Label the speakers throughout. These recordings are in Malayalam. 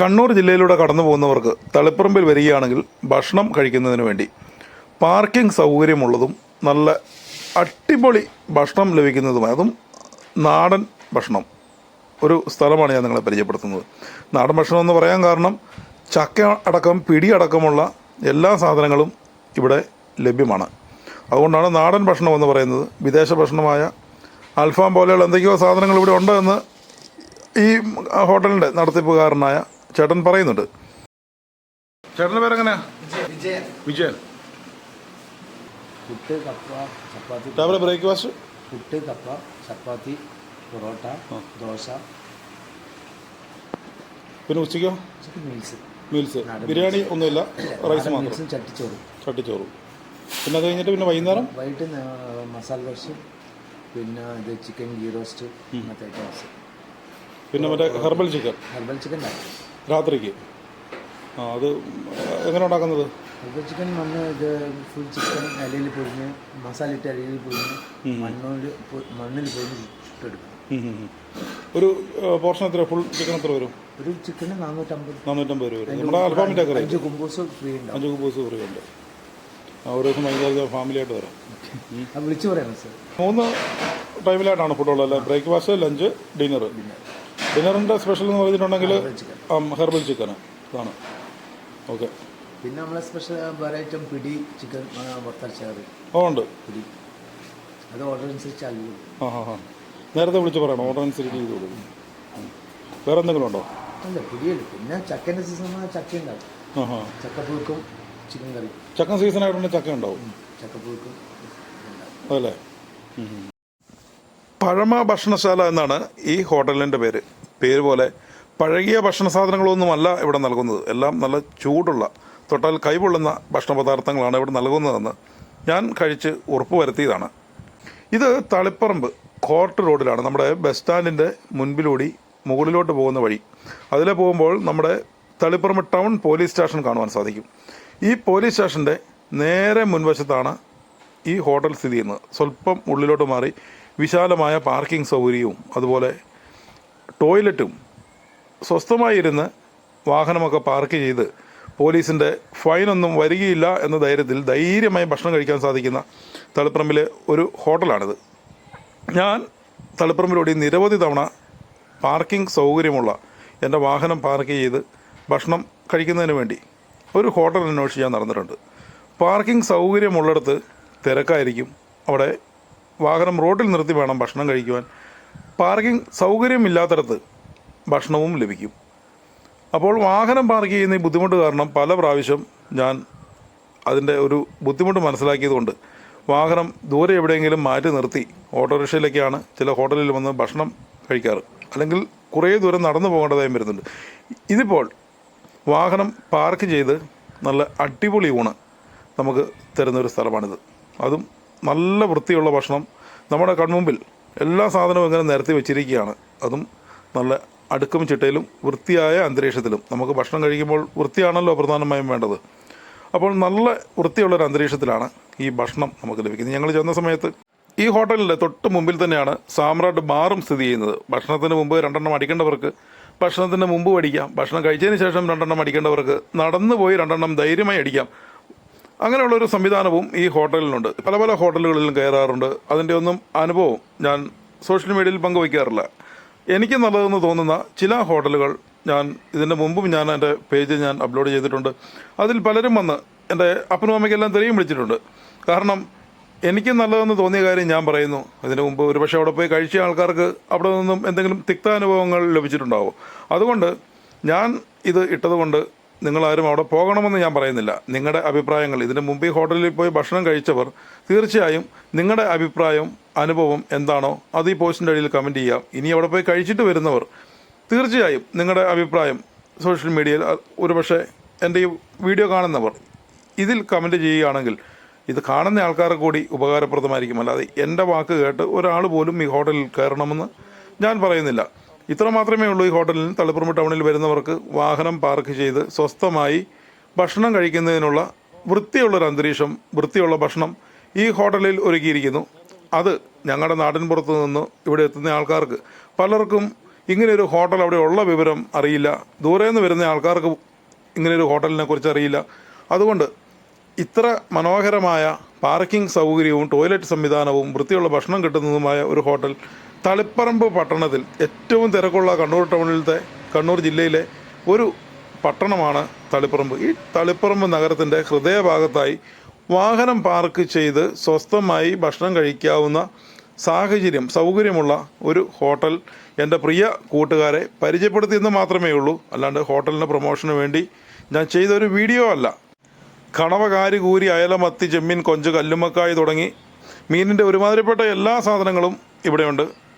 Speaker 1: കണ്ണൂർ ജില്ലയിലൂടെ കടന്നു പോകുന്നവർക്ക് തളിപ്പറമ്പിൽ വരികയാണെങ്കിൽ ഭക്ഷണം കഴിക്കുന്നതിന് വേണ്ടി പാർക്കിംഗ് സൗകര്യമുള്ളതും നല്ല അടിപൊളി ഭക്ഷണം ലഭിക്കുന്നതുമായ അതും നാടൻ ഭക്ഷണം. ഒരു സ്ഥലമാണ് ഞാൻ നിങ്ങളെ പരിചയപ്പെടുത്തുന്നത്. നാടൻ ഭക്ഷണം എന്ന് പറയാൻ കാരണം ചക്ക അടക്കം പിടി അടക്കമുള്ള എല്ലാ സാധനങ്ങളും ഇവിടെ ലഭ്യമാണ്. അതുകൊണ്ടാണ് നാടൻ ഭക്ഷണം എന്ന് പറയുന്നത്. വിദേശ ഭക്ഷണമായ അൽഫാം പോലെയുള്ള എന്തൊക്കെയോ സാധനങ്ങൾ ഇവിടെ ഉണ്ട് എന്ന് ഈ ഹോട്ടലിന്റെ നടത്തിപ്പുകാരനായ ചേട്ടൻ പറയുന്നുണ്ട്. ചേട്ടന്റെ പേരെങ്ങനെയാ?
Speaker 2: വിജയൻ.
Speaker 1: വിജയൻ.
Speaker 2: പുട്ട് കപ്പ ചപ്പാത്തി
Speaker 1: രാവിലെ ബ്രേക്ക്ഫാസ്റ്റ്
Speaker 2: പുട്ട് കപ്പ ചപ്പാത്തി പൊറോട്ട ദോശ.
Speaker 1: പിന്നെ ഉച്ചയ്ക്കോ?
Speaker 2: മീൽസ്
Speaker 1: മീൽസ് ബിരിയാണി ഒന്നുമില്ല റൈസ് മാത്രം.
Speaker 2: ചട്ടിച്ചോറ് ചട്ടിച്ചോറും.
Speaker 1: ചട്ടിച്ചോറും. പിന്നെ അത് കഴിഞ്ഞിട്ട് പിന്നെ വൈകുന്നേരം?
Speaker 2: വൈകിട്ട് മസാല ദോശ പിന്നെ ഇത് ചിക്കൻ ഗീ റോസ്റ്റ് മറ്റേ ഐറ്റംസ്.
Speaker 1: പിന്നെ മറ്റേ ഹെർബൽ ചിക്കൻ
Speaker 2: ഹെർബൽ ചിക്കൻ
Speaker 1: രാത്രിക്ക്. ആ അത് എങ്ങനെ ഉണ്ടാക്കുന്നത്?
Speaker 2: ചിക്കൻ മണ്ണ് ഇത് ഫുൾ ചിക്കൻ ഇലയിൽ പൊരിഞ്ഞ് മസാല ഇട്ട് ഇലയിൽ പൊരിഞ്ഞ് മണ്ണോട് മണ്ണിൽ പൊരിഞ്ഞ് ചുട്ടെടുക്കും.
Speaker 1: ഒരു പോർഷൻ എത്ര? ഫുൾ ചിക്കൻ എത്ര വരും?
Speaker 2: ഒരു ചിക്കന് നാനൂറ്റമ്പത്
Speaker 1: നാനൂറ്റമ്പത് രൂപ വരും നമ്മുടെ അൽഫാമിന്റെ ഒക്കെ
Speaker 2: അഞ്ച് കുമ്പൂസ് ഫ്രീ ഉണ്ട്
Speaker 1: അഞ്ച് കുമ്പൂസ് ഫ്രീ ഉണ്ട്. ഒരു ദിവസം വൈകുന്നേരം ഫാമിലി ആയിട്ട് വരാം.
Speaker 2: വിളിച്ചു പറയണം സാർ
Speaker 1: മൂന്ന് ടൈമിലായിട്ടാണ് ഫുഡുള്ളത് അല്ലേ? ബ്രേക്ക്ഫാസ്റ്റ് ലഞ്ച് ഡിന്നർ ഡിന്നറിന്റെ സ്പെഷ്യൽ എന്ന് പറഞ്ഞിട്ടുണ്ടെങ്കിൽ ഹെർബൽ ചിക്കൻ ഇതാണ്. ഓക്കെ.
Speaker 2: പിന്നെ നമ്മളെ സ്പെഷ്യൽ വേറെ ഐറ്റം പിടി ചിക്കൻ വറുത്തരച്ചാറ്
Speaker 1: ഓ ഉണ്ട്.
Speaker 2: പിടി. അത് ഓർഡർ അനുസരിച്ച് അല്ലു
Speaker 1: ആ ഹാ ഹാ നേരത്തെ വിളിച്ച് പറയണം. ഓർഡർ അനുസരിച്ച് ചെയ്ത് കൊടുക്കും. വേറെ എന്തെങ്കിലും ഉണ്ടോ?
Speaker 2: അല്ല പിടിയല്ല. പിന്നെ ചക്കന്റെ സീസൺ ചക്ക ഉണ്ടാവും.
Speaker 1: ആ ഹാ
Speaker 2: ചക്കപ്പുഴുക്കും ചിക്കൻ കറി
Speaker 1: ചക്കൻ സീസൺ ആയിട്ടുണ്ടെങ്കിൽ ചക്ക ഉണ്ടാവും.
Speaker 2: ചക്കപ്പുഴുക്കും
Speaker 1: അതല്ലേ പഴമ ഭക്ഷണശാല എന്നാണ് ഈ ഹോട്ടലിന്റെ പേര്. പേര് പോലെ പഴകിയ ഭക്ഷണ സാധനങ്ങളൊന്നുമല്ല ഇവിടെ നൽകുന്നത്. എല്ലാം നല്ല ചൂടുള്ള തൊട്ടാൽ കൈപൊള്ളുന്ന ഭക്ഷണ പദാർത്ഥങ്ങളാണ് ഇവിടെ നൽകുന്നതെന്ന് ഞാൻ കഴിച്ച് ഉറപ്പ് വരുത്തിയതാണ്. ഇത് തളിപ്പറമ്പ് കോർട്ട് റോഡിലാണ്. നമ്മുടെ ബസ് സ്റ്റാൻഡിന്റെ മുൻപിലൂടി മുകളിലോട്ട് പോകുന്ന വഴി. അതിലെ പോകുമ്പോൾ നമ്മുടെ തളിപ്പറമ്പ് ടൗൺ പോലീസ് സ്റ്റേഷൻ കാണുവാൻ സാധിക്കും. ഈ പോലീസ് സ്റ്റേഷന്റെ നേരെ മുൻവശത്താണ് ഈ ഹോട്ടൽ സ്ഥിതി ചെയ്യുന്നത്. സ്വല്പം ഉള്ളിലോട്ട് മാറി വിശാലമായ പാർക്കിംഗ് സൗകര്യവും അതുപോലെ ടോയ്ലറ്റും സ്വസ്ഥമായിരുന്ന് വാഹനമൊക്കെ പാർക്ക് ചെയ്ത് പോലീസിന്റെ ഫൈനൊന്നും വരികയില്ല എന്ന ധൈര്യത്തിൽ ധൈര്യമായി ഭക്ഷണം കഴിക്കാൻ സാധിക്കുന്ന തളിപ്പറമ്പിലെ ഒരു ഹോട്ടലാണിത്. ഞാൻ തളിപ്പറമ്പിലൂടെ നിരവധി തവണ പാർക്കിംഗ് സൗകര്യമുള്ള എന്റെ വാഹനം പാർക്ക് ചെയ്ത് ഭക്ഷണം കഴിക്കുന്നതിന് വേണ്ടി ഒരു ഹോട്ടൽ അന്വേഷിച്ച് ഞാൻ നടന്നിട്ടുണ്ട്. പാർക്കിംഗ് സൗകര്യമുള്ളിടത്ത് തിരക്കായിരിക്കും. അവിടെ വാഹനം റോഡിൽ നിർത്തി വേണം ഭക്ഷണം കഴിക്കുവാൻ. പാർക്കിംഗ് സൗകര്യമില്ലാത്തിടത്ത് ഭക്ഷണവും ലഭിക്കും. അപ്പോൾ വാഹനം പാർക്ക് ചെയ്യുന്ന ഈ ബുദ്ധിമുട്ട് കാരണം പല പ്രാവശ്യം ഞാൻ അതിന്റെ ഒരു ബുദ്ധിമുട്ട് മനസ്സിലാക്കിയതുകൊണ്ട് വാഹനം ദൂരെ എവിടെയെങ്കിലും മാറ്റി നിർത്തി ഓട്ടോറിക്ഷയിലൊക്കെയാണ് ചില ഹോട്ടലിൽ വന്ന് ഭക്ഷണം കഴിക്കാറ്. അല്ലെങ്കിൽ കുറേ ദൂരം നടന്നു പോകേണ്ടതായും വരുന്നുണ്ട്. ഇതിപ്പോൾ വാഹനം പാർക്ക് ചെയ്ത് നല്ല അടിപൊളി ഊണ് നമുക്ക് തരുന്നൊരു സ്ഥലമാണിത്. അതും നല്ല വൃത്തിയുള്ള ഭക്ഷണം നമ്മുടെ കൺമുമ്പിൽ എല്ലാ സാധനവും ഇങ്ങനെ നിരത്തി വെച്ചിരിക്കുകയാണ്. അതും നല്ല അടുക്കും ചിട്ടയിലും വൃത്തിയായ അന്തരീക്ഷത്തിലും. നമുക്ക് ഭക്ഷണം കഴിക്കുമ്പോൾ വൃത്തിയാണല്ലോ പ്രധാനമായും വേണ്ടത്. അപ്പോൾ നല്ല വൃത്തിയുള്ളൊരു അന്തരീക്ഷത്തിലാണ് ഈ ഭക്ഷണം നമുക്ക് ലഭിക്കുന്നത്. ഞങ്ങൾ ചെന്ന സമയത്ത് ഈ ഹോട്ടലിന്റെ തൊട്ട് മുമ്പിൽ തന്നെയാണ് സാമ്രാട്ട് ബാറും സ്ഥിതി ചെയ്യുന്നത്. ഭക്ഷണത്തിന് മുമ്പ് രണ്ടെണ്ണം അടിക്കേണ്ടവർക്ക് ഭക്ഷണത്തിന് മുമ്പ് അടിക്കാം. ഭക്ഷണം കഴിച്ചതിന് ശേഷം രണ്ടെണ്ണം അടിക്കേണ്ടവർക്ക് നടന്നു പോയി രണ്ടെണ്ണം ധൈര്യമായി അടിക്കാം. അങ്ങനെയുള്ളൊരു സംവിധാനവും ഈ ഹോട്ടലിനുണ്ട്. പല പല ഹോട്ടലുകളിലും കയറാറുണ്ട്. അതിന്റെ ഒന്നും അനുഭവം ഞാൻ സോഷ്യൽ മീഡിയയിൽ പങ്കുവയ്ക്കാറില്ല. എനിക്ക് നല്ലതെന്ന് തോന്നുന്ന ചില ഹോട്ടലുകൾ ഞാൻ ഇതിന്റെ മുമ്പും ഞാൻ എന്റെ പേജ് ഞാൻ അപ്ലോഡ് ചെയ്തിട്ടുണ്ട്. അതിൽ പലരും വന്ന് എന്റെ അപ്പനും അമ്മയ്ക്കെല്ലാം തെളിയും വിളിച്ചിട്ടുണ്ട്. കാരണം എനിക്ക് നല്ലതെന്ന് തോന്നിയ കാര്യം ഞാൻ പറയുന്നു. ഇതിനു മുമ്പ് ഒരുപക്ഷെ അവിടെ പോയി കഴിച്ച ആൾക്കാർക്ക് അവിടെ നിന്നും എന്തെങ്കിലും തിക്താനുഭവങ്ങൾ ലഭിച്ചിട്ടുണ്ടാവും. അതുകൊണ്ട് ഞാൻ ഇത് ഇട്ടതുകൊണ്ട് നിങ്ങളാരും അവിടെ പോകണമെന്ന് ഞാൻ പറയുന്നില്ല. നിങ്ങളുടെ അഭിപ്രായങ്ങൾ ഇതിന് മുമ്പ് ഈ ഹോട്ടലിൽ പോയി ഭക്ഷണം കഴിച്ചവർ തീർച്ചയായും നിങ്ങളുടെ അഭിപ്രായം അനുഭവം എന്താണോ അത് ഈ പോസ്റ്റിന്റെ അടിയിൽ കമന്റ് ചെയ്യാം ഇനി അവിടെ പോയി കഴിച്ചിട്ട് വരുന്നവർ തീർച്ചയായും നിങ്ങളുടെ അഭിപ്രായം സോഷ്യൽ മീഡിയയിൽ ഒരുപക്ഷെ എന്റെ ഈ വീഡിയോ കാണുന്നവർ ഇതിൽ കമന്റ് ചെയ്യുകയാണെങ്കിൽ ഇത് കാണുന്ന ആൾക്കാർക്ക് കൂടി ഉപകാരപ്രദമായിരിക്കും. അല്ലാതെ എന്റെ വാക്ക് കേട്ട് ഒരാൾ പോലും ഈ ഹോട്ടലിൽ കയറണമെന്ന് ഞാൻ പറയുന്നില്ല. ഇത്ര മാത്രമേ ഉള്ളൂ ഈ ഹോട്ടലിൽ തളിപ്പറമ്പ് ടൗണിൽ വരുന്നവർക്ക് വാഹനം പാർക്ക് ചെയ്ത് സ്വസ്ഥമായി ഭക്ഷണം കഴിക്കുന്നതിനുള്ള വൃത്തിയുള്ളൊരു അന്തരീക്ഷം വൃത്തിയുള്ള ഭക്ഷണം ഈ ഹോട്ടലിൽ ഒരുക്കിയിരിക്കുന്നു. അത് ഞങ്ങളുടെ നാട്ടിൻ പുറത്തു നിന്ന് ഇവിടെ എത്തുന്ന ആൾക്കാർക്ക് പലർക്കും ഇങ്ങനെയൊരു ഹോട്ടൽ അവിടെ ഉള്ള വിവരം അറിയില്ല. ദൂരെ നിന്ന് വരുന്ന ആൾക്കാർക്ക് ഇങ്ങനെയൊരു ഹോട്ടലിനെ കുറിച്ച് അറിയില്ല. അതുകൊണ്ട് ഇത്ര മനോഹരമായ പാർക്കിംഗ് സൗകര്യവും ടോയ്ലറ്റ് സംവിധാനവും വൃത്തിയുള്ള ഭക്ഷണം കിട്ടുന്നതുമായ ഒരു ഹോട്ടൽ തളിപ്പറമ്പ് പട്ടണത്തിൽ ഏറ്റവും തിരക്കുള്ള കണ്ണൂർ ടൗണിലത്തെ കണ്ണൂർ ജില്ലയിലെ ഒരു പട്ടണമാണ് തളിപ്പറമ്പ്. ഈ തളിപ്പറമ്പ് നഗരത്തിന്റെ ഹൃദയഭാഗത്തായി വാഹനം പാർക്ക് ചെയ്ത് സ്വസ്ഥമായി ഭക്ഷണം കഴിക്കാവുന്ന സാഹചര്യം സൗകര്യമുള്ള ഒരു ഹോട്ടൽ എന്റെ പ്രിയ കൂട്ടുകാരെ പരിചയപ്പെടുത്തിയെന്ന് മാത്രമേ ഉള്ളൂ. അല്ലാണ്ട് ഹോട്ടലിന്റെ പ്രൊമോഷന് വേണ്ടി ഞാൻ ചെയ്ത ഒരു വീഡിയോ അല്ല. കണവകാരി കൂരി അയലമത്തി ചെമ്മീൻ കൊഞ്ച് കല്ലുമ്മക്കായ് തുടങ്ങി മീനിന്റെ ഒരുമാതിരിപ്പെട്ട എല്ലാ സാധനങ്ങളും ഇവിടെയുണ്ട്.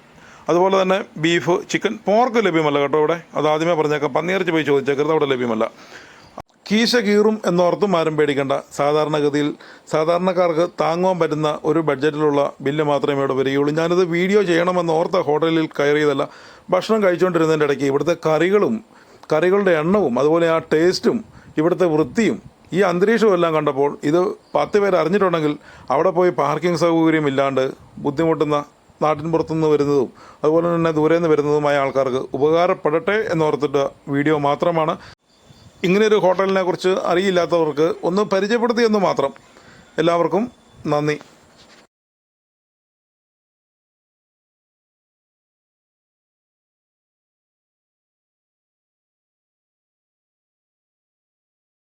Speaker 1: അതുപോലെ തന്നെ ബീഫ് ചിക്കൻ പോർക്ക് ലഭ്യമല്ല കേട്ടോ ഇവിടെ. അത് ആദ്യമേ പറഞ്ഞേക്കാം. പന്നിയിറച്ചി പോയി ചോദിച്ചേക്കരുത് അവിടെ ലഭ്യമല്ല. കീശ കീറും എന്നോർത്തും ആരും പേടിക്കേണ്ട. സാധാരണഗതിയിൽ സാധാരണക്കാർക്ക് താങ്ങുവാൻ പറ്റുന്ന ഒരു ബഡ്ജറ്റിലുള്ള ബില്ല് മാത്രമേ ഇവിടെ വരികയുള്ളൂ. ഞാനിത് വീഡിയോ ചെയ്യണമെന്ന് ഓർത്ത ഹോട്ടലിൽ കയറിയതല്ല. ഭക്ഷണം കഴിച്ചുകൊണ്ടിരുന്നതിന്റെ ഇടയ്ക്ക് ഇവിടുത്തെ കറികളും കറികളുടെ എണ്ണവും അതുപോലെ ആ ടേസ്റ്റും ഇവിടുത്തെ വൃത്തിയും ഈ അന്തരീക്ഷവും എല്ലാം കണ്ടപ്പോൾ ഇത് പത്ത് പേര് അറിഞ്ഞിട്ടുണ്ടെങ്കിൽ അവിടെ പോയി പാർക്കിംഗ് സൗകര്യം ഇല്ലാണ്ട് ബുദ്ധിമുട്ടുന്ന നാട്ടിൻ പുറത്തുനിന്ന് വരുന്നതും അതുപോലെ തന്നെ ദൂരെ നിന്ന് വരുന്നതുമായ ആൾക്കാർക്ക് ഉപകാരപ്പെടട്ടെ എന്നോർത്തിട്ട് വീഡിയോ മാത്രമാണ്. ഇങ്ങനെയൊരു ഹോട്ടലിനെ കുറിച്ച് അറിയില്ലാത്തവർക്ക് ഒന്ന് പരിചയപ്പെടുത്തിയെന്ന് മാത്രം. എല്ലാവർക്കും നന്ദി.